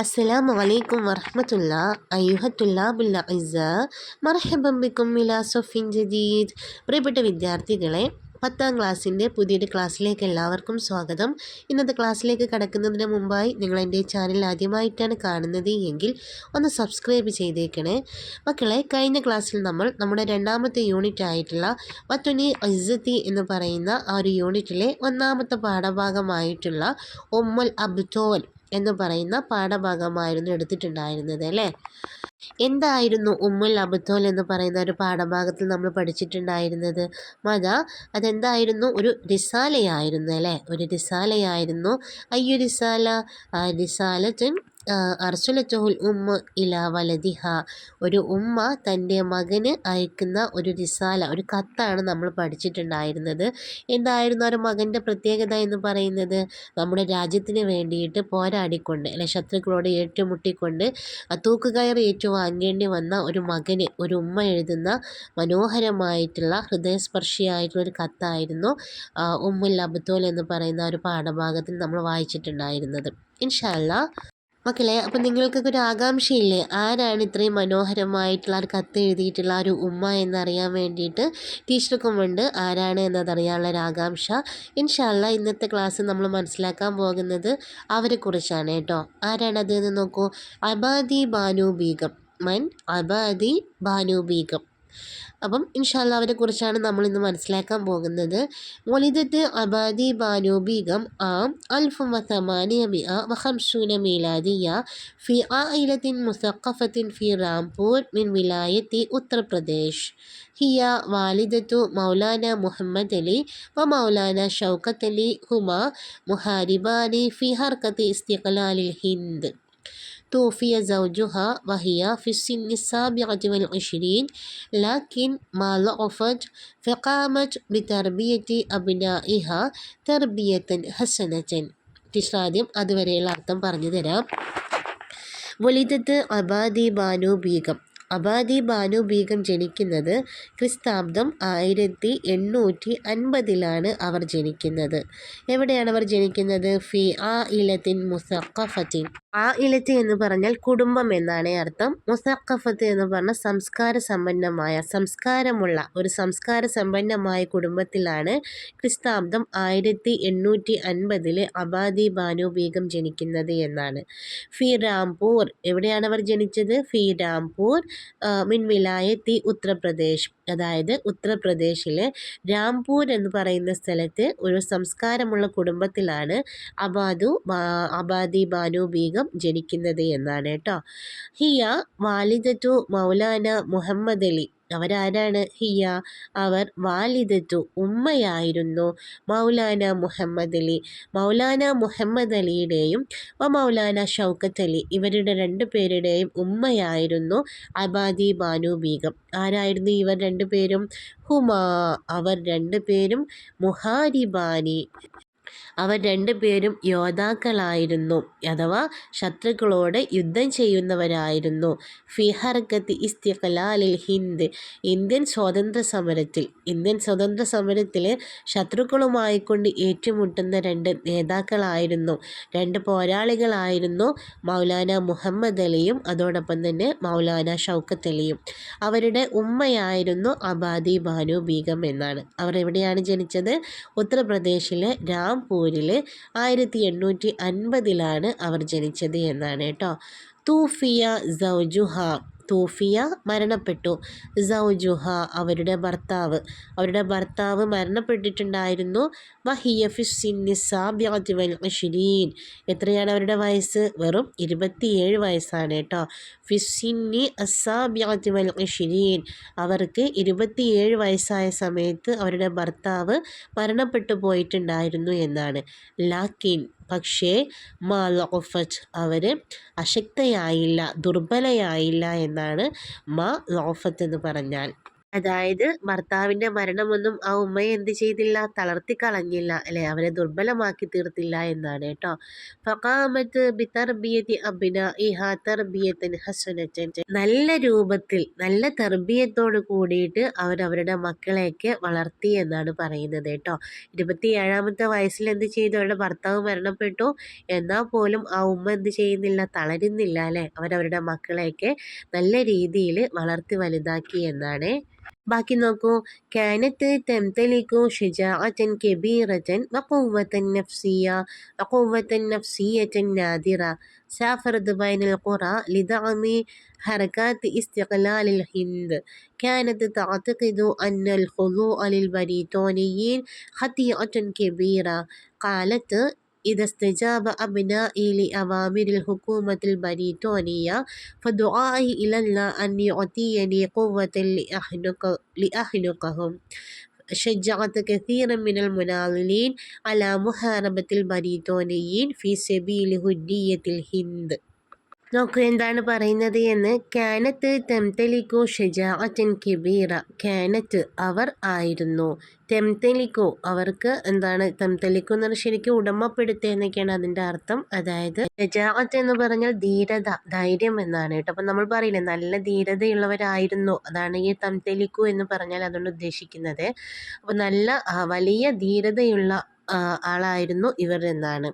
السلام عليكم ورحمة الله أيها الطلاب الأعزاء مرحبا بكم إلى صف جديد പ്രിയപ്പെട്ട വിദ്യാർത്ഥികളെ പത്താം ക്ലാസ്സിൻ്റെ പുതിയൊരു ക്ലാസ്സിലേക്ക് എല്ലാവർക്കും സ്വാഗതം ഇന്നത്തെ ക്ലാസ്സിലേക്ക് കടക്കുന്നതിന് മുമ്പായി നിങ്ങൾ എൻ്റെ ചാനൽ ആദ്യമായിട്ടാണ് കാണുന്നത് എങ്കിൽ ഒന്ന് സബ്സ്ക്രൈബ് ചെയ്തേക്കണേ മക്കളെ കഴിഞ്ഞ ക്ലാസ്സിൽ നമ്മൾ നമ്മുടെ രണ്ടാമത്തെ യൂണിറ്റ് ആയിട്ടുള്ള വത്തുനി ഇസ്സത്തി എന്ന് പറയുന്ന ആ ഒരു യൂണിറ്റിലെ ഒന്നാമത്തെ പാഠഭാഗമായിട്ടുള്ള ഒമ്മൽ അബ്തോൽ എന്ന് പറയുന്ന പാഠഭാഗമായിരുന്നു എടുത്തിട്ടുണ്ടായിരുന്നത് അല്ലേ? എന്തായിരുന്നു ഉമ്മുൽ അബുത്തോൽ എന്ന് പറയുന്ന ഒരു പാഠഭാഗത്തിൽ നമ്മൾ പഠിച്ചിട്ടുണ്ടായിരുന്നത്? മത അതെന്തായിരുന്നു? ഒരു റിസാലയായിരുന്നു അല്ലേ? ഒരു റിസാലയായിരുന്നു. അയ്യോ റിസാല റിസാലത്തുൻ അർസുലത്തുൽ ഉമ്മ ഇല വലതിഹ ഒരു ഉമ്മ തന്റെ മകന് അയക്കുന്ന ഒരു റിസാല ഒരു കത്താണ് നമ്മൾ പഠിച്ചിട്ടുണ്ടായിരുന്നത്. എന്തായിരുന്നു ഒരു മകന്റെ പ്രത്യേകത എന്ന് പറയുന്നത്? നമ്മുടെ രാജ്യത്തിന് വേണ്ടിയിട്ട് പോരാടിക്കൊണ്ട് അല്ലെ ശത്രുക്കളോട് ഏറ്റുമുട്ടിക്കൊണ്ട് തൂക്കുകയർ ഏറ്റുവാങ്ങേണ്ടി വന്ന ഒരു മകന് ഒരു ഉമ്മ എഴുതുന്ന മനോഹരമായിട്ടുള്ള ഹൃദയസ്പർശിയായിട്ടുള്ള ഒരു കത്തായിരുന്നു ഉമ്മുൽ അബ്ദോൽ എന്ന് പറയുന്ന ഒരു പാഠഭാഗത്തിൽ നമ്മൾ വായിച്ചിട്ടുണ്ടായിരുന്നത്. ഇൻഷാല്ല മക്കളെ അപ്പം നിങ്ങൾക്കൊക്കെ ഒരു ആകാംക്ഷയില്ലേ? ആരാണ് ഇത്രയും മനോഹരമായിട്ടുള്ള ഒരു കത്ത് എഴുതിയിട്ടുള്ള ഒരു ഉമ്മ എന്നറിയാൻ വേണ്ടിയിട്ട് ടീച്ചർക്കും ഉണ്ട് ആരാണ് എന്നതറിയാനുള്ള ഒരു ആകാംക്ഷ. ഇൻഷാല്ല ഇന്നത്തെ ക്ലാസ് നമ്മൾ മനസ്സിലാക്കാൻ പോകുന്നത് അവരെക്കുറിച്ചാണ് കേട്ടോ. ആരാണത് എന്ന് നോക്കൂ. അബാദി ബാനു ബീഗം. മൻ അബാദി ബാനു ബീഗം. അപ്പം ഇൻഷാല്ല അവരെ കുറിച്ചാണ് നമ്മൾ ഇന്ന് മനസ്സിലാക്കാൻ പോകുന്നത്. മൊലിദത്ത് അബാദി ബാനു ബീഗം ആം അൽഫ് വസമാനിയ മിഅ വഹംഷൂന മീലാദിയ ഫി ആയിലത്തിൻ മുസഖഫത്തിൻ ഫി റാംപൂർ മിൻ വിലായത്തി ഉത്തർപ്രദേശ്. ഹിയ വാലിദത്തു മൗലാന മുഹമ്മദ് അലി വ മൗലാന ഷൗക്കത്ത് അലി ഹുമ മുഹാരിബാനി ഫി ഹർക്കത്ത് ഇസ്തിഖലാലിൽ ഹിന്ദ്. توفي زوجها وهي في السن السابعة والعشرين لكن ما ضعفت فقامت بتربية أبنائها تربية حسنة ടീച്ചർ അതുവരെയുള്ള അർത്ഥം പറഞ്ഞു തരാം വലിദത്ത് അബാദി ബാനു ബീഗം അബാദി ബാനു ബീഗം ജനിക്കുന്നത് ക്രിസ്താബ്ദം ആയിരത്തി എണ്ണൂറ്റി അൻപതിലാണ് അവർ ജനിക്കുന്നത്. എവിടെയാണ് അവർ ജനിക്കുന്നത്? ഫി ആ ഇലത്തിൻ മുസഖഫത്തിൻ. ആ ഇലത്തി എന്ന് പറഞ്ഞാൽ കുടുംബം എന്നാണ് അർത്ഥം. മുസഖഫത്ത് എന്ന് പറഞ്ഞാൽ സംസ്കാര സമ്പന്നമായ സംസ്കാരമുള്ള ഒരു സംസ്കാര സമ്പന്നമായ കുടുംബത്തിലാണ് ക്രിസ്താബ്ദം ആയിരത്തി എണ്ണൂറ്റി അൻപതിലെ അബാദി ബാനു ബീഗം ജനിക്കുന്നത് എന്നാണ്. ഫി രാംപൂർ. എവിടെയാണ് അവർ ജനിച്ചത്? ഫി രാംപൂർ. മിൻ വിലായത്തി ഉത്തർപ്രദേശ് അതായത് ഉത്തർപ്രദേശിലെ രാംപൂർ എന്ന് പറയുന്ന സ്ഥലത്ത് ഒരു സംസ്കാരമുള്ള കുടുംബത്തിലാണ് അബാദു അബാദി ബാനു ബീഗം ജനിക്കുന്നത് എന്നാണ് കേട്ടോ. ഹിയ വാലിദത്തു മൗലാന മുഹമ്മദ് അലി. അവരാരാണ്? ഹിയ അവർ വാലിദത്തു ഉമ്മയായിരുന്നു മൗലാന മുഹമ്മദ് അലി. മൗലാന മുഹമ്മദ് അലിയുടെയും മൗലാന ഷൗക്കത്ത് അലി ഇവരുടെ രണ്ടു പേരുടെയും ഉമ്മയായിരുന്നു അബാദി ബാനു ബീഗം. ആരായിരുന്നു ഇവർ രണ്ടുപേരും? ഹുമാ. അവർ രണ്ടുപേരും മുഹാരിബാനി. അവർ രണ്ടുപേരും യോദ്ധാക്കളായിരുന്നു അഥവാ ശത്രുക്കളോട് യുദ്ധം ചെയ്യുന്നവരായിരുന്നു. ഫിഹർഗത്ത് ഇസ്തിഖലാലിൽ ഹിന്ദ് ഇന്ത്യൻ സ്വാതന്ത്ര്യ സമരത്തിൽ ഇന്ത്യൻ സ്വാതന്ത്ര്യ സമരത്തിൽ ശത്രുക്കളുമായിക്കൊണ്ട് ഏറ്റുമുട്ടുന്ന രണ്ട് നേതാക്കളായിരുന്നു. രണ്ട് പോരാളികളായിരുന്നു മൗലാന മുഹമ്മദ് അലിയും അതോടൊപ്പം തന്നെ മൗലാന ഷൗക്കത്ത് അലിയും. അവരുടെ ഉമ്മയായിരുന്നു അബാദി ബാനു ബീഗം എന്നാണ്. അവർ എവിടെയാണ് ജനിച്ചത്? ഉത്തർപ്രദേശിലെ രാംപൂർ നാഗ്പൂരിൽ ആയിരത്തി എണ്ണൂറ്റി അൻപതിലാണ് അവർ ജനിച്ചത് എന്നാണ് കേട്ടോ. തൂഫിയ സൗജുഹ തൂഫിയ മരണപ്പെട്ടു. സൗജുഹ അവരുടെ ഭർത്താവ്. അവരുടെ ഭർത്താവ് മരണപ്പെട്ടിട്ടുണ്ടായിരുന്നു. എത്രയാണ് അവരുടെ വയസ്സ്? വെറും ഇരുപത്തിയേഴ് വയസ്സാണ് കേട്ടോ. ഫിസിന്നി അസാബ്യാജിവൽ ഷിരീൻ അവർക്ക് ഇരുപത്തിയേഴ് വയസ്സായ സമയത്ത് അവരുടെ ഭർത്താവ് മരണപ്പെട്ടു പോയിട്ടുണ്ടായിരുന്നു എന്നാണ്. ലാക്കിൻ പക്ഷേ മാ ലോഫറ്റ് അവർ അശക്തയായില്ല ദുർബലയായില്ല എന്നാണ് മാ ലോഫത്ത് എന്ന് പറഞ്ഞാൽ. അതായത് ഭർത്താവിന്റെ മരണമൊന്നും ആ ഉമ്മയെ എന്ത് ചെയ്തില്ല തളർത്തി കളഞ്ഞില്ല അല്ലെ? അവരെ ദുർബലമാക്കി തീർത്തില്ല എന്നാണ് കേട്ടോ. ഫക്കാമത്ത് ബിതർബിയത്തി അബിന ഇഹാ തർബിയത്തൻ നല്ല രൂപത്തിൽ നല്ല തർബിയത്തോട് കൂടിയിട്ട് അവരവരുടെ മക്കളെയൊക്കെ വളർത്തി എന്നാണ് പറയുന്നത് കേട്ടോ. ഇരുപത്തി ഏഴാമത്തെ വയസ്സിൽ എന്ത് ചെയ്തു? അവരുടെ ഭർത്താവ് മരണപ്പെട്ടു. എന്നാൽ പോലും ആ ഉമ്മ എന്ത് ചെയ്യുന്നില്ല തളരുന്നില്ല അല്ലെ? അവരവരുടെ മക്കളെയൊക്കെ നല്ല രീതിയിൽ വളർത്തി വലുതാക്കി എന്നാണ് باكنكم كانت تمتلك شجاعة كبيرة وقوة نفسية وقوة نفسية نادرة. سافرت بين القرى لدعم حركات استقلال الهند. كانت تعتقد أن الخضوع للبريطانيين خطيئة كبيرة. قالت إذا استجاب أبنائي لأوامر الحكومة البريطانية فدعائي إلى الله أن يعطيني قوة لأخنقهم شجعت كثيرا من المناضلين على محاربة البريطانيين في سبيل هدية الهند. നോക്കൂ എന്താണ് പറയുന്നത് എന്ന്. കാനത്ത് തെംതെലിക്കോ ഷജാഅത്തൻ കെബീറ. കാനത്ത് അവർ ആയിരുന്നു. തെംതെലിക്കോ അവർക്ക് എന്താണ്? തെംതെലിക്കോ എന്ന് പറഞ്ഞാൽ ശരിക്കും ഉടമപ്പെടുത്തുക എന്നൊക്കെയാണ് അതിന്റെ അർത്ഥം. അതായത് ഷെജാഅത്ത് എന്ന് പറഞ്ഞാൽ ധീരത ധൈര്യം എന്നാണ് കേട്ടോ. അപ്പം നമ്മൾ പറയില്ലേ നല്ല ധീരതയുള്ളവരായിരുന്നു. അതാണ് ഈ തെംതെലിക്കോ എന്ന് പറഞ്ഞാൽ അതുകൊണ്ട് ഉദ്ദേശിക്കുന്നത്. അപ്പോൾ നല്ല വലിയ ധീരതയുള്ള ആളായിരുന്നു ഇവർ എന്നാണ്.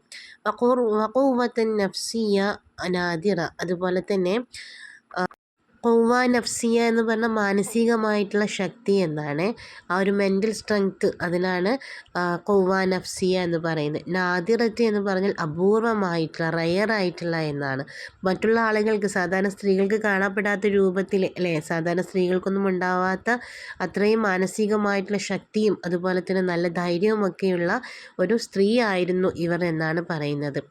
വഖൂവത്തൻ നഫ്സിയ നാദിറ അതുപോലെ തന്നെ കൊവ്വ നഫ്സിയ എന്ന് പറഞ്ഞാൽ മാനസികമായിട്ടുള്ള ശക്തി എന്നാണ് ആ ഒരു മെന്റൽ സ്ട്രെങ്ത്ത് അതിനാണ് കൊവ്വ നഫ്സിയ എന്ന് പറയുന്നത്. നാദിറത്ത് എന്ന് പറഞ്ഞാൽ അപൂർവമായിട്ടുള്ള റയർ ആയിട്ടുള്ള എന്നാണ്. മറ്റുള്ള ആളുകൾക്ക് സാധാരണ സ്ത്രീകൾക്ക് കാണപ്പെടാത്ത രൂപത്തിൽ അല്ലേ? സാധാരണ സ്ത്രീകൾക്കൊന്നും ഉണ്ടാവാത്ത അത്രയും മാനസികമായിട്ടുള്ള ശക്തിയും അതുപോലെ തന്നെ നല്ല ധൈര്യവുമൊക്കെയുള്ള ഒരു സ്ത്രീ ആയിരുന്നു ഇവർ എന്നാണ് പറയുന്നത്.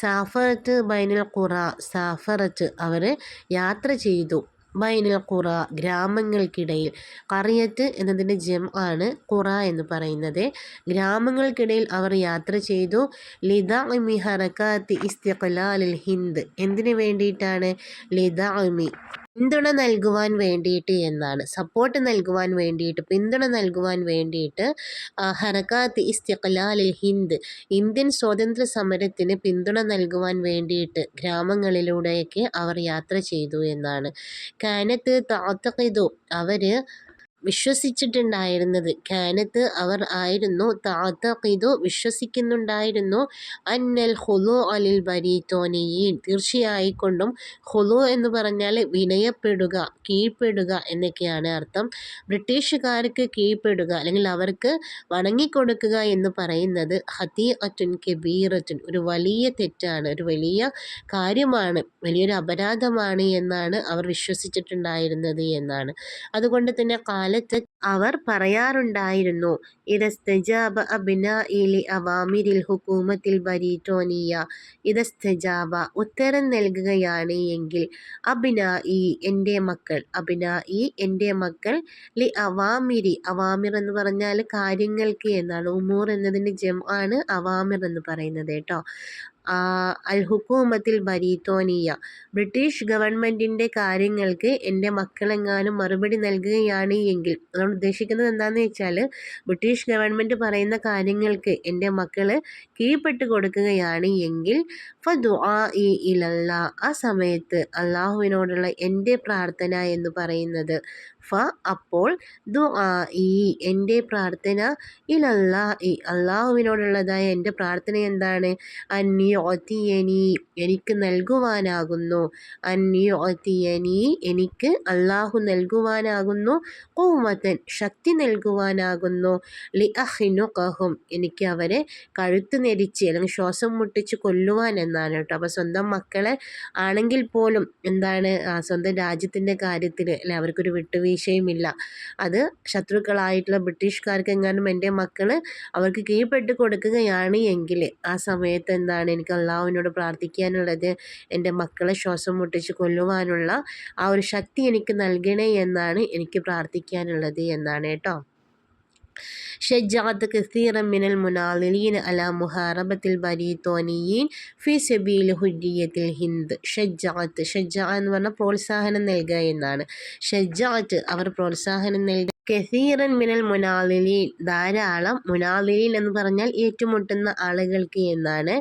സാഫറത്ത് ബൈനൽ ഖുറ സാഫറത്ത് അവർ യാത്ര ചെയ്തു. ബൈനൽ ഖുറ ഗ്രാമങ്ങൾക്കിടയിൽ. കറിയത്ത് എന്നതിന്റെ ജം ആണ് ഖുറ എന്ന് പറയുന്നത്. ഗ്രാമങ്ങൾക്കിടയിൽ അവർ യാത്ര ചെയ്തു. ലിദ ഹറക്കാത്തി ഇസ്തിഖലാലിൽ ഹിന്ദ്. എന്തിനു വേണ്ടിയിട്ടാണ് ലിദ പിന്തുണ നൽകുവാൻ വേണ്ടിയിട്ട് എന്നാണ്. സപ്പോർട്ട് നൽകുവാൻ വേണ്ടിയിട്ട് പിന്തുണ നൽകുവാൻ വേണ്ടിയിട്ട് ഹറക്കാത്ത് ഇസ്തിഖലാൽ ഹിന്ദ് ഇന്ത്യൻ സ്വാതന്ത്ര്യ സമരത്തിന് പിന്തുണ നൽകുവാൻ വേണ്ടിയിട്ട് ഗ്രാമങ്ങളിലൂടെയൊക്കെ അവർ യാത്ര ചെയ്തു എന്നാണ്. കാനത്ത് താത്തക്കിതു അവർ വിശ്വസിച്ചിട്ടുണ്ടായിരുന്നത്. കാനത്ത് അവർ ആയിരുന്നു താത്തഖിദു വിശ്വസിക്കുന്നുണ്ടായിരുന്നു. അന്നൽ ഹുലു അലിൽ ബരീത്തോനിയീൻ തീർച്ചയായിക്കൊണ്ടും ഹുലു എന്ന് പറഞ്ഞാൽ വിനയപ്പെടുക കീഴ്പ്പെടുക എന്നൊക്കെയാണ് അർത്ഥം. ബ്രിട്ടീഷുകാർക്ക് കീഴ്പ്പെടുക അല്ലെങ്കിൽ അവർക്ക് വണങ്ങിക്കൊടുക്കുക എന്ന് പറയുന്നത് ഹത്തി അറ്റുൻ കെബീററ്റുൻ ഒരു വലിയ തെറ്റാണ് ഒരു വലിയ കാര്യമാണ് വലിയൊരു അപരാധമാണ് എന്നാണ് അവർ വിശ്വസിച്ചിട്ടുണ്ടായിരുന്നത് എന്നാണ്. അതുകൊണ്ട് തന്നെ കാല കാലത്ത് അവർ പറയാറുണ്ടായിരുന്നു ഇതസ്തജാബ അബിനാഇലി അവാമിരിൽ ഹുക്കൂമത്തിൽ ബരീറ്റോനിയ ഇതസ്തജാബ ഉത്തരം നൽകുകയാണ് എങ്കിൽ അബിനായി എന്റെ മക്കൾ അബിനായി എന്റെ മക്കൾ ലി അവാമിരി അവാമിർ എന്ന് പറഞ്ഞാൽ കാര്യങ്ങൾക്ക് എന്നാണ് ഉമൂർ എന്നതിന്റെ ജം ആണ് അവാമിർ എന്ന് പറയുന്നത് കേട്ടോ. അൽ ഹുക്കൂമത്തിൽ ബരീതോനിയ. ബ്രിട്ടീഷ് ഗവൺമെന്റിന്റെ കാര്യങ്ങൾക്ക് എന്റെ മക്കളെങ്ങാനും മറുപടി നൽകുകയാണ് എങ്കിൽ. അതുകൊണ്ട് ഉദ്ദേശിക്കുന്നത് എന്താണെന്ന് വെച്ചാൽ ബ്രിട്ടീഷ് ഗവൺമെന്റ് പറയുന്ന കാര്യങ്ങൾക്ക് എന്റെ മക്കൾ കീഴ്പ്പെട്ട് കൊടുക്കുകയാണ് എങ്കിൽ ഫദുആ ഇ ഇലല്ല ആ സമയത്ത് അള്ളാഹുവിനോടുള്ള എന്റെ പ്രാർത്ഥന എന്ന് പറയുന്നത് ഫ അപ്പോൾ ദു ഈ എന്റെ പ്രാർത്ഥന ഇലല്ലാഹി അള്ളാഹുവിനോടുള്ളതായ എന്റെ പ്രാർത്ഥന എന്താണ്? അന്നി ഒത്തിയനി എനിക്ക് നൽകുവാനാകുന്നു. അന്നി ഒത്തിയനി എനിക്ക് അള്ളാഹു നൽകുവാനാകുന്നു. കൂമത്തൻ ശക്തി നൽകുവാനാകുന്നു. ലി അഹിനു കഹും എനിക്ക് അവരെ കഴുത്ത് നെരിച്ച് അല്ലെങ്കിൽ ശ്വാസം മുട്ടിച്ച് കൊല്ലുവാൻ എന്നാണ് കേട്ടോ. അപ്പോൾ സ്വന്തം മക്കളെ ആണെങ്കിൽ പോലും എന്താണ് സ്വന്തം രാജ്യത്തിന്റെ കാര്യത്തിൽ അല്ലെ അവർക്കൊരു വിട്ടുവീഴ്ച വിഷയമില്ല അത് ശത്രുക്കളായിട്ടുള്ള ബ്രിട്ടീഷുകാർക്ക് എങ്ങാനും എന്റെ മക്കൾ അവർക്ക് കീഴ്പ്പെട്ട് കൊടുക്കുകയാണ് എങ്കിൽ ആ സമയത്ത് എന്താണ് എനിക്ക് അള്ളാഹുവിനോട് പ്രാർത്ഥിക്കാനുള്ളത്? എന്റെ മക്കളെ ശ്വാസം മുട്ടിച്ച് കൊല്ലുവാനുള്ള ആ ഒരു ശക്തി എനിക്ക് നൽകണേ എന്നാണ് എനിക്ക് പ്രാർത്ഥിക്കാനുള്ളത് എന്നാണ് കേട്ടോ. شجعت كثيرا من المناضلين على محاربة البريطانيين في سبيل حرية الهند ഷജ്ജാത്ത് ഷജ്ജ എന്ന് പറഞ്ഞാൽ പ്രോത്സാഹനം നൽകുക എന്നാണ് ഷജ്ജാത്ത് അവർ പ്രോത്സാഹനം നൽകുക കസീറൻ മിനൽ മുനാലിലീൻ ധാരാളം മുനാലിലീൻ എന്ന് പറഞ്ഞാൽ ഏറ്റുമുട്ടുന്ന ആളുകൾക്ക് എന്നാണ്.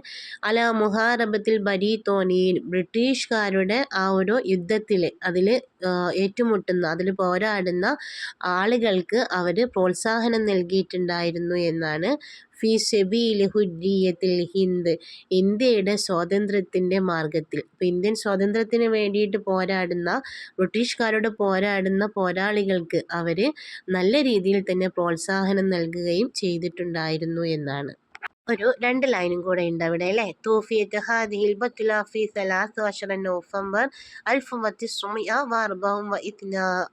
അല മുഹാറബത്തിൽ ബരീത്തോനിയിൽ ബ്രിട്ടീഷുകാരുടെ ആ ഒരു യുദ്ധത്തിൽ അതിൽ ഏറ്റുമുട്ടുന്ന അതിൽ പോരാടുന്ന ആളുകൾക്ക് അവർ പ്രോത്സാഹനം നൽകിയിട്ടുണ്ടായിരുന്നു എന്നാണ് ഫി സെബീൽ ഹുരിയത്തിൽ ഹിന്ദ് ഇന്ത്യയുടെ സ്വാതന്ത്ര്യത്തിന്റെ മാർഗത്തിൽ അപ്പോൾ ഇന്ത്യൻ സ്വാതന്ത്ര്യത്തിന് വേണ്ടിയിട്ട് പോരാടുന്ന ബ്രിട്ടീഷുകാരോട് പോരാടുന്ന പോരാളികൾക്ക് അവർ നല്ല രീതിയിൽ തന്നെ പ്രോത്സാഹനം നൽകുകയും ചെയ്തിട്ടുണ്ടായിരുന്നു എന്നാണ്. ഒരു രണ്ട് ലൈനും കൂടെ ഉണ്ട് അവിടെ അല്ലേ തൂഫിയത്ത് ഹാദിഹിൽ ബത്തുല ഫി സലാസ് വഷറ നവംബർ അൽഫ് وتسعمائة وأربعة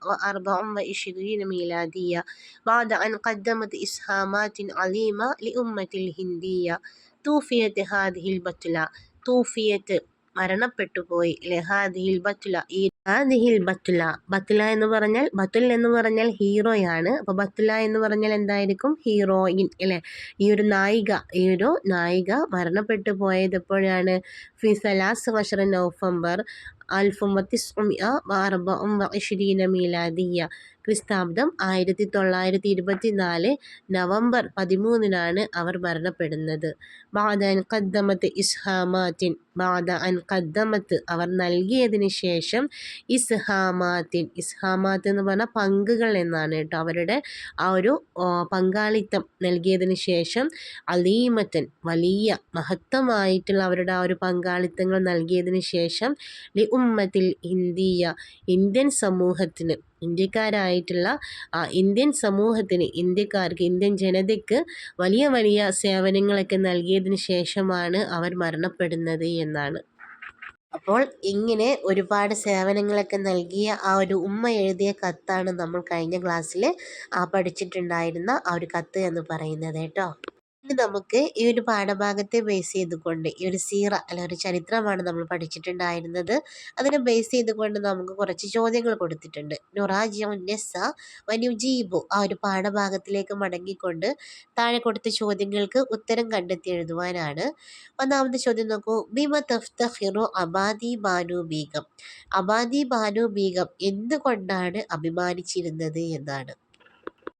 وأربعة وعشرين ميلادية بعد أن قدمت إسهامات عظيمة لأمة الهندية توفيت هذه البتلة توفيت മരണപ്പെട്ടു പോയി ലഹാദിഹിൽ ബത്തുല. ഈ ഹാദിഹിൽ ബത്തുല. ബത്തുല എന്ന് പറഞ്ഞാൽ ബത്തുൽ എന്ന് പറഞ്ഞാൽ ഹീറോയാണ്. അപ്പോൾ ബത്തുല എന്ന് പറഞ്ഞാൽ എന്തായിരിക്കും? ഹീറോയിൻ അല്ലേ? ഈ ഒരു നായിക ഈ ഒരു നായിക മരണപ്പെട്ടു പോയത് എപ്പോഴാണ്? ഫിസലാസ് വഷറ നവംബർ അൽഫും വത്തിസ്മിയ അർബഉം വഇഷ്രീന മീലാദിയ ക്രിസ്താബ്ദം ആയിരത്തി തൊള്ളായിരത്തി ഇരുപത്തി നാല് നവംബർ പതിമൂന്നിനാണ് അവർ മരണപ്പെടുന്നത്. ബാദ അൻ കദ്ദമത്ത് ഇസ്ഹാമാത്തിൻ. ബാദ അൻ കദ്ദമത്ത് അവർ നൽകിയതിന് ശേഷം ഇസ്ഹാമാത്തിൻ ഇസ്ഹാമാത്ത് എന്ന് പറഞ്ഞാൽ പങ്കുകൾ എന്നാണ് കേട്ടോ അവരുടെ ആ ഒരു പങ്കാളിത്തം നൽകിയതിന് ശേഷം അലീമത്തൻ വലിയ മഹത്വമായിട്ടുള്ള അവരുടെ ആ ഒരു പങ്കാളിത്തങ്ങൾ നൽകിയതിന് ശേഷം ലി ഉമ്മത്തിൽ ഇന്ത്യ ഇന്ത്യൻ സമൂഹത്തിന് ഇന്ത്യക്കാരായിട്ടുള്ള ആ ഇന്ത്യൻ സമൂഹത്തിന് ഇന്ത്യക്കാർക്ക് ഇന്ത്യൻ ജനതയ്ക്ക് വലിയ വലിയ സേവനങ്ങളൊക്കെ നൽകിയതിന് ശേഷമാണ് അവർ മരണപ്പെടുന്നത് എന്നാണ്. അപ്പോൾ ഇങ്ങനെ ഒരുപാട് സേവനങ്ങളൊക്കെ നൽകിയ ആ ഒരു ഉമ്മ എഴുതിയ കത്താണ് നമ്മൾ കഴിഞ്ഞ ക്ലാസ്സിൽ ആ പഠിച്ചിട്ടുണ്ടായിരുന്ന ആ ഒരു കത്ത് എന്ന് പറയുന്നത് കേട്ടോ. ഇനി നമുക്ക് ഈ ഒരു പാഠഭാഗത്തെ ബേസ് ചെയ്തുകൊണ്ട് ഈ ഒരു സീറ അല്ല ഒരു ചരിത്രമാണ് നമ്മൾ പഠിച്ചിട്ടുണ്ടായിരുന്നത്. അതിനെ ബേസ് ചെയ്തുകൊണ്ട് നമുക്ക് കുറച്ച് ചോദ്യങ്ങൾ കൊടുത്തിട്ടുണ്ട്. നൊറാജിയോ നെസ്സ വനുജീബു ആ ഒരു പാഠഭാഗത്തിലേക്ക് മടങ്ങിക്കൊണ്ട് താഴെ കൊടുത്ത ചോദ്യങ്ങൾക്ക് ഉത്തരം കണ്ടെത്തി എഴുതുവാനാണ്. ഒന്നാമത്തെ ചോദ്യം നോക്കൂ. ബിമ തഫ്തഹിറു അബാദി ബാനു ബീഗം? അബാദി ബാനു ബീഗം എന്തുകൊണ്ടാണ് അഭിമാനിച്ചിരുന്നത് എന്നാണ്.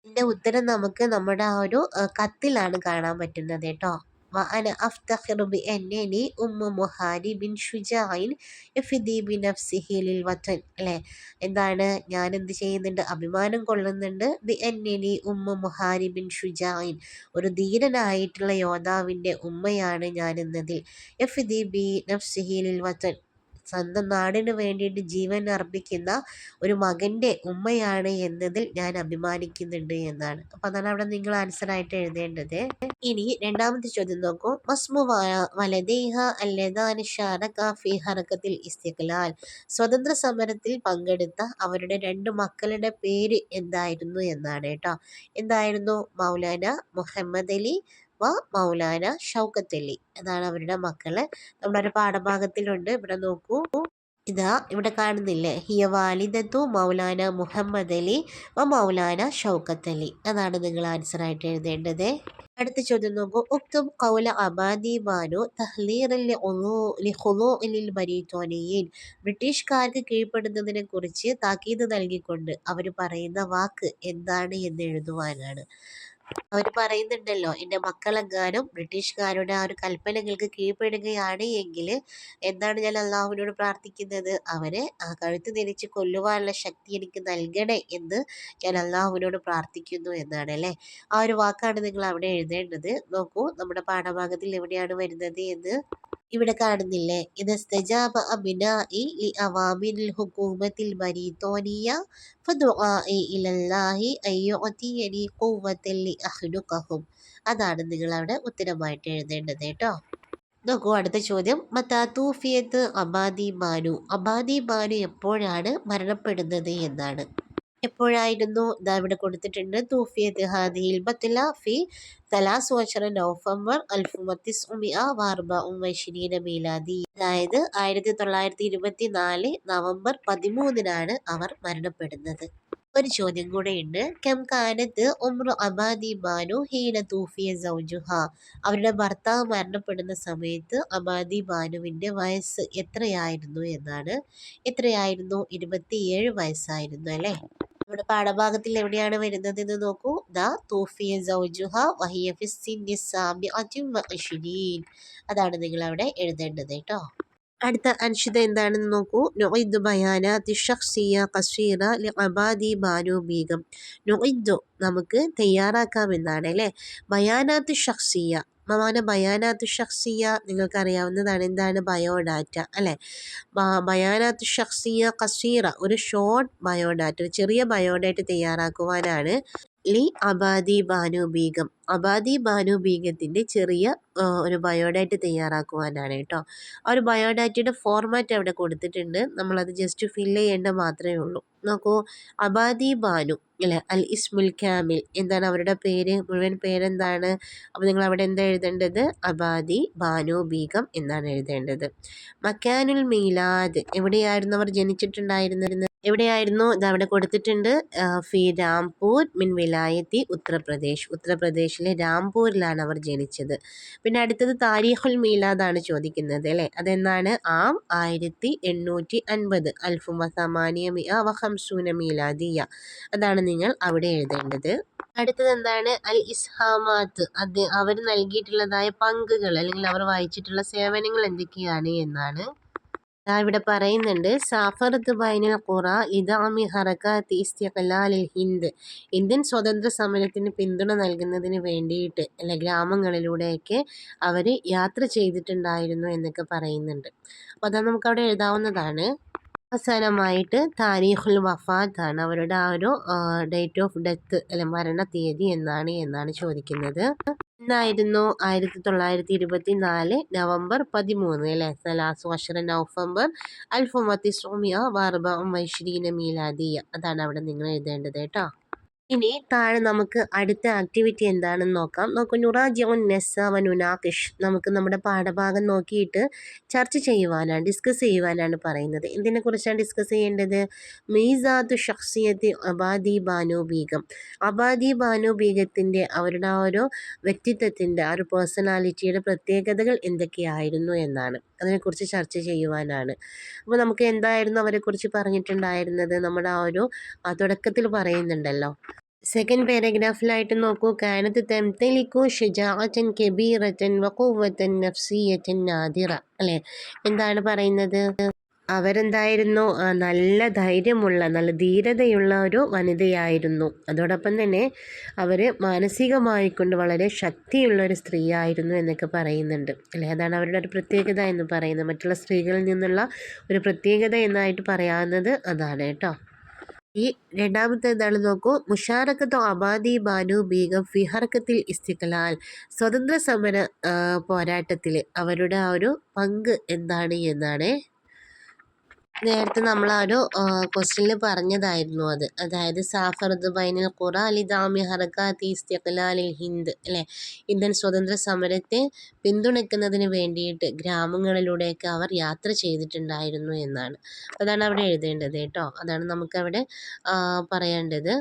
ഇതിൻ്റെ ഉത്തരം നമുക്ക് നമ്മുടെ ആ ഒരു കത്തിലാണ് കാണാൻ പറ്റുന്നത് കേട്ടോ وأنا أفتخر بأنني أم മുഹാരി ബിൻ ഷുജായിൻ എഫിദി ബി നഫ്സിഹി ലിൽ വത്തൻ അല്ലേ എന്താണ് ഞാൻ എന്ത് ചെയ്യുന്നുണ്ട് അഭിമാനം കൊള്ളുന്നുണ്ട് ബി എന്നനി ഉമ്മ മുഹാരി ബിൻ ഷുജായിൻ ഒരു ധീരനായിട്ടുള്ള യോദ്ധാവിൻ്റെ ഉമ്മയാണ് ഞാൻ എന്നതിൽ എഫിദി ബി നഫ്സിഹി ലിൽ വത്തൻ സ്വന്തം നാടിന് വേണ്ടിയിട്ട് ജീവൻ അർപ്പിക്കുന്ന ഒരു മകന്റെ ഉമ്മയാണ് എന്നതിൽ ഞാൻ അഭിമാനിക്കുന്നുണ്ട് എന്നാണ്. അപ്പം അതാണ് അവിടെ നിങ്ങൾ ആൻസറായിട്ട് എഴുതേണ്ടത്. ഇനി രണ്ടാമത്തെ ചോദ്യം നോക്കൂ. മസ്മു വലദേഹ അല്ലദാൻ ഫി ഹറക്കത്തിൽ ഇസ്തിഖ്ലാൽ. സ്വതന്ത്ര സമരത്തിൽ പങ്കെടുത്ത അവരുടെ രണ്ട് മക്കളുടെ പേര് എന്തായിരുന്നു എന്നാണ് കേട്ടോ. എന്തായിരുന്നു? മൗലാന മുഹമ്മദ് അലി വ മൗലാന ഷൗക്കത്തല്ലി. അതാണ് അവരുടെ മക്കൾ. നമ്മുടെ പാഠഭാഗത്തിലുണ്ട്. ഇവിടെ നോക്കൂ. ഇതാ ഇവിടെ കാണുന്നില്ലേ? ഹിയ വാലിദത്തു മൗലാന മുഹമ്മദ് അലി വ മൗലാന ഷൗക്കത്ത് അലി അതാണ് നിങ്ങൾ ആൻസർ ആയിട്ട് എഴുതേണ്ടത്. അടുത്ത ചോദ്യം നോക്കൂ. ഉക്തും കൗല അബാദി ബാനു തഹ്ലീറിൽ ബ്രിട്ടീഷുകാർക്ക് കീഴ്പ്പെടുന്നതിനെ കുറിച്ച് താക്കീത് നൽകിക്കൊണ്ട് അവർ പറയുന്ന വാക്ക് എന്താണ് എന്ന് എഴുതുവാനാണ്. അവർ പറയുന്നുണ്ടല്ലോ എന്റെ മക്കളെങ്ങാനും ബ്രിട്ടീഷുകാരുടെ ആ ഒരു കൽപ്പനകൾക്ക് കീഴ്പ്പെടുകയാണ് എങ്കിൽ എന്താണ് ഞാൻ അള്ളാഹുവിനോട് പ്രാർത്ഥിക്കുന്നത്? അവരെ ആ കഴുത്ത് തിരിച്ച് കൊല്ലുവാനുള്ള ശക്തി എനിക്ക് നൽകണേ എന്ന് ഞാൻ അള്ളാഹുവിനോട് പ്രാർത്ഥിക്കുന്നു എന്നാണ് അല്ലേ? ആ ഒരു വാക്കാണ് നിങ്ങൾ അവിടെ എഴുതേണ്ടത്. നോക്കൂ നമ്മുടെ പാഠഭാഗത്തിൽ എവിടെയാണ് വരുന്നത് എന്ന് ഇവിടെ കാണുന്നില്ലേ? അതാണ് നിങ്ങൾ അവിടെ ഉത്തരമായിട്ട് എഴുതേണ്ടത് കേട്ടോ. നോക്കൂ അടുത്ത ചോദ്യം. മത്താത്തൂഫിയത്ത് അബാദി മാനു? അബാദി മാനു എപ്പോഴാണ് മരണപ്പെടുന്നത് എന്നാണ്. എപ്പോഴായിരുന്നു? ഇതാ ഇവിടെ കൊടുത്തിട്ടുണ്ട്. തൂഫിയത്ത് ഹാദിയിൽ ബത്തില ഫി തലാസ് വഷറ നവംബർ അൽഫുമത്തിസ് ഉമിയ വാർബ ഉമ്മശ്രീന മീലാദി. അതായത് ആയിരത്തി തൊള്ളായിരത്തി ഇരുപത്തി നാല് നവംബർ പതിമൂന്നിനാണ് അവർ മരണപ്പെടുന്നത്. ഒരു ചോദ്യം കൂടെയുണ്ട്. കം കാനത്ത് ഉമ്രു അബാദി ബാനു ഹീന തൂഫിയ സൗജുഹ. അവരുടെ ഭർത്താവ് മരണപ്പെടുന്ന സമയത്ത് അബാദി ബാനുവിന്റെ വയസ്സ് എത്രയായിരുന്നു എന്നാണ്? എത്രയായിരുന്നു? ഇരുപത്തിയേഴ് വയസ്സായിരുന്നു അല്ലേ? നമ്മുടെ പാഠഭാഗത്തിൽ എവിടെയാണ് വരുന്നത് എന്ന് നോക്കൂ. ദ തൂഫിയ സൗജുഹ വഹിയ ഫിസ്സിൻ അതാണ് നിങ്ങൾ അവിടെ എഴുതേണ്ടത് കേട്ടോ. അടുത്ത അൻഷിത എന്താണെന്ന് നോക്കൂ. നൊയ്ദു ബയാനാത്തി ഷഖ്സിയ കസീറ ലി അബാദി ബാനു ബീഗം. നൊയ്ദു നമുക്ക് തയ്യാറാക്കാമെന്നാണ് അല്ലേ? ബയാനാത്ത് ഷഖ്സിയ മമാന ബയാനാത്തു ഷഖ്സിയ നിങ്ങൾക്കറിയാവുന്നതാണ് എന്താണ് ബയോഡാറ്റ അല്ലേ? ബയാനാത്തു ഷഖ്സിയ കസീറ ഒരു ഷോർട്ട് ബയോഡാറ്റ ഒരു ചെറിയ ബയോഡാറ്റ തയ്യാറാക്കുവാനാണ് ലി അബാദി ബാനു ബീഗം. അബാദി ബാനു ബീഗത്തിന്റെ ചെറിയ ഒരു ബയോഡാറ്റ തയ്യാറാക്കുവാനാണ് കേട്ടോ. ആ ഒരു ബയോഡാറ്റയുടെ ഫോർമാറ്റ് അവിടെ കൊടുത്തിട്ടുണ്ട്. നമ്മളത് ജസ്റ്റ് ഫില്ല് ചെയ്യേണ്ട മാത്രമേ ഉള്ളൂ. നോക്കൂ അബാദി ബാനു അല്ലെ അൽ ഇസ്മുൽ കാമിൽ. എന്താണ് അവരുടെ പേര്? മുഴുവൻ പേരെന്താണ്? അപ്പോൾ നിങ്ങൾ അവിടെ എന്താ എഴുതേണ്ടത്? അബാദി ബാനു ബീഗം എന്നാണ് എഴുതേണ്ടത്. മക്കാനുൽ മീലാദ്. എവിടെയായിരുന്നു അവർ ജനിച്ചിട്ടുണ്ടായിരുന്നത്? എവിടെയായിരുന്നു? ഇത് അവിടെ കൊടുത്തിട്ടുണ്ട്. ഫി രാംപൂർ മിൻ വിലായത്തി ഉത്തർപ്രദേശ്. ഉത്തർപ്രദേശിലെ രാംപൂരിലാണ് അവർ ജനിച്ചത്. പിന്നെ അടുത്തത് താരീഖുൽ മീലാദാണ് ചോദിക്കുന്നത് അല്ലേ? അതെന്നാണ് ആം ആയിരത്തി എണ്ണൂറ്റി അൻപത്. അൽഫുമ സമാനിയ വഹംസൂന മീലാദിയ. അതാണ് നിങ്ങൾ അവിടെ എഴുതേണ്ടത്. അടുത്തത് എന്താണ്? അൽ ഇസ്ഹാമാത്ത്. അത് അവർ നൽകിയിട്ടുള്ളതായ പങ്കുകൾ അല്ലെങ്കിൽ അവർ വായിച്ചിട്ടുള്ള സേവനങ്ങൾ എന്തൊക്കെയാണ് എന്നാണ്. ഇവിടെ പറയുന്നുണ്ട് സാഫറത്ത് ബൈനൽ ഖുറ ഇദാമി ഹറക്കാത്ത് ഇസ്തിഖലാലിൽ ഹിന്ദ്. ഇന്ത്യൻ സ്വതന്ത്ര സമരത്തിന് പിന്തുണ നൽകുന്നതിന് വേണ്ടിയിട്ട് അല്ലെ ഗ്രാമങ്ങളിലൂടെയൊക്കെ അവർ യാത്ര ചെയ്തിട്ടുണ്ടായിരുന്നു എന്നൊക്കെ പറയുന്നുണ്ട്. അപ്പോൾ അത് നമുക്കവിടെ എഴുതാവുന്നതാണ്. അവസാനമായിട്ട് താരീഖുൽ വഫാത്താണ് അവരുടെ ആ ഒരു ഡേറ്റ് ഓഫ് ഡെത്ത് അല്ലെ മരണ തീയതി എന്നാണ് എന്നാണ് ചോദിക്കുന്നത്. എന്നായിരുന്നു ആയിരത്തി തൊള്ളായിരത്തി ഇരുപത്തി നാല് നവംബർ പതിമൂന്ന് അല്ലെ? സലാസ് അഷറ നവംബർ അൽഫുമത്തി സോമിയ വാർബ വൈശ്രീന മീലാദിയ അതാണ് അവിടെ നിങ്ങൾ എഴുതേണ്ടത് കേട്ടോ. ഇനി താഴെ നമുക്ക് അടുത്ത ആക്ടിവിറ്റി എന്താണെന്ന് നോക്കാം. നോക്കൂ നുറാജിയോൻ നെസ്സ വനുനാകിഷ് നമുക്ക് നമ്മുടെ പാഠഭാഗം നോക്കിയിട്ട് ചർച്ച ചെയ്യുവാനാണ് ഡിസ്കസ് ചെയ്യുവാനാണ് പറയുന്നത്. എന്തിനെക്കുറിച്ചാണ് ഡിസ്കസ് ചെയ്യേണ്ടത്? മീസാദു ഷഖ്സിയത്ത് അബാദി ബാനു ബീഗം. അബാദി ബാനു ബീഗത്തിന്റെ അവരുടെ ആ ഒരു വ്യക്തിത്വത്തിന്റെ ആ ഒരു പേഴ്സണാലിറ്റിയുടെ പ്രത്യേകതകൾ എന്തൊക്കെയായിരുന്നു എന്നാണ്. അതിനെക്കുറിച്ച് ചർച്ച ചെയ്യുവാനാണ്. അപ്പോൾ നമുക്ക് എന്തായിരുന്നു അവരെക്കുറിച്ച് പറഞ്ഞിട്ടുണ്ടായിരുന്നത്? നമ്മുടെ ആ ഒരു തുടക്കത്തിൽ പറയുന്നുണ്ടല്ലോ. സെക്കൻഡ് പാരഗ്രാഫിലായിട്ട് നോക്കൂ. കാനത്ത് തെംതലിക്കു ഷുജാഅത്തൻ കബീറത്തൻ വക്കൂവത്തൻ നഫ്സിയത്തൻ നാദിറ. അല്ലേ? എന്താണ് പറയുന്നത്? അവരെന്തായിരുന്നു? നല്ല ധൈര്യമുള്ള നല്ല ധീരതയുള്ള ഒരു വനിതയായിരുന്നു. അതോടൊപ്പം തന്നെ അവർ മാനസികമായിക്കൊണ്ട് വളരെ ശക്തിയുള്ള ഒരു സ്ത്രീ ആയിരുന്നു എന്നൊക്കെ പറയുന്നുണ്ട്. അല്ലേ? അതാണ് അവരുടെ ഒരു പ്രത്യേകത എന്ന് പറയുന്നത്. മറ്റുള്ള സ്ത്രീകളിൽ നിന്നുള്ള ഒരു പ്രത്യേകത എന്നായിട്ട് പറയാവുന്നത് അതാണ് കേട്ടോ. ഈ രണ്ടാമത്തെ എന്താണ് നോക്കൂ. മുഷാറക്കത്തോ അബാദി ബാനു ബീഗം ഫിഹർക്കത്തിൽ ഇസ്തിക്കലാൽ സ്വതന്ത്ര സമര പോരാട്ടത്തിൽ അവരുടെ ആ ഒരു പങ്ക് എന്താണ് എന്നാണ് നേരത്തെ നമ്മൾ ആ ഒരു ക്വസ്റ്റ്യനിൽ പറഞ്ഞതായിരുന്നു അത്. അതായത് സാഫർദ് ബൈനൽ ഖുറ അലി ദാമി ഹറക്കാത്തി ഇസ്തിഖലാലിൽ ഹിന്ദ് അല്ലേ? ഇന്ത്യൻ സ്വതന്ത്ര സമരത്തെ പിന്തുണയ്ക്കുന്നതിന് വേണ്ടിയിട്ട് ഗ്രാമങ്ങളിലൂടെയൊക്കെ അവർ യാത്ര ചെയ്തിട്ടുണ്ടായിരുന്നു എന്നാണ്. അതാണ് അവിടെ എഴുതേണ്ടത് കേട്ടോ. അതാണ് നമുക്കവിടെ പറയേണ്ടത്.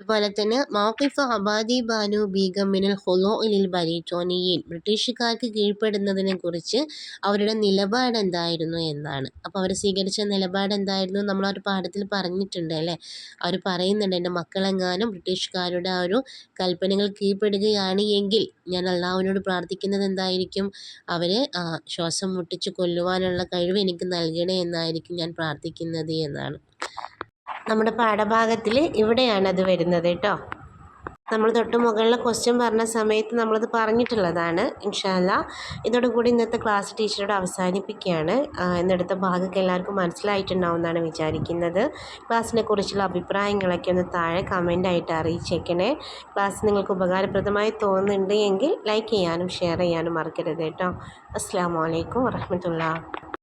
അതുപോലെ തന്നെ മൗഖിഫ് അബാദി ബാനു ബീഗം മിനൽ ഹൊലോഇലിൽ ബരീറ്റോനിയീൻ ബ്രിട്ടീഷുകാർക്ക് കീഴ്പ്പെടുന്നതിനെ കുറിച്ച് അവരുടെ നിലപാട് എന്തായിരുന്നു എന്നാണ്. അപ്പോൾ അവർ സ്വീകരിച്ച നിലപാട് എന്തായിരുന്നു നമ്മൾ ആ ഒരു പാഠത്തിൽ പറഞ്ഞിട്ടുണ്ട് അല്ലേ? അവർ പറയുന്നുണ്ട് എന്റെ മക്കളെങ്ങാനും ബ്രിട്ടീഷുകാരുടെ ആ ഒരു കൽപ്പനകൾ കീഴ്പ്പെടുകയാണ് എങ്കിൽ ഞാൻ അള്ളാഹുവിനോട് പ്രാർത്ഥിക്കുന്നത് എന്തായിരിക്കും? അവരെ ശ്വാസം മുട്ടിച്ച് കൊല്ലുവാനുള്ള കഴിവ് എനിക്ക് നൽകണേ എന്നായിരിക്കും ഞാൻ പ്രാർത്ഥിക്കുന്നത് എന്നാണ്. നമ്മുടെ പാഠഭാഗത്തിൽ ഇവിടെയാണ് അത് വരുന്നത് കേട്ടോ നമ്മൾ തൊട്ട് മുകളിലെ ക്വസ്റ്റ്യൻ പറഞ്ഞ സമയത്ത് നമ്മളത് പറഞ്ഞിട്ടുള്ളതാണ് ഇൻഷാല്ല. ഇതോടുകൂടി ഇന്നത്തെ ക്ലാസ് ടീച്ചറോട് അവസാനിപ്പിക്കുകയാണ്. എന്നെടുത്ത ഭാഗമൊക്കെ എല്ലാവർക്കും മനസ്സിലായിട്ടുണ്ടാവും എന്നാണ് വിചാരിക്കുന്നത് ക്ലാസ്സിനെ കുറിച്ചുള്ള അഭിപ്രായങ്ങളൊക്കെ ഒന്ന് താഴെ കമന്റായിട്ട് അറിയിച്ചേക്കണേ. ക്ലാസ് നിങ്ങൾക്ക് ഉപകാരപ്രദമായി തോന്നുന്നുണ്ട് ലൈക്ക് ചെയ്യാനും ഷെയർ ചെയ്യാനും മറക്കരുത് കേട്ടോ അസ്സാം വലൈക്കും വരഹമത്തുള്ള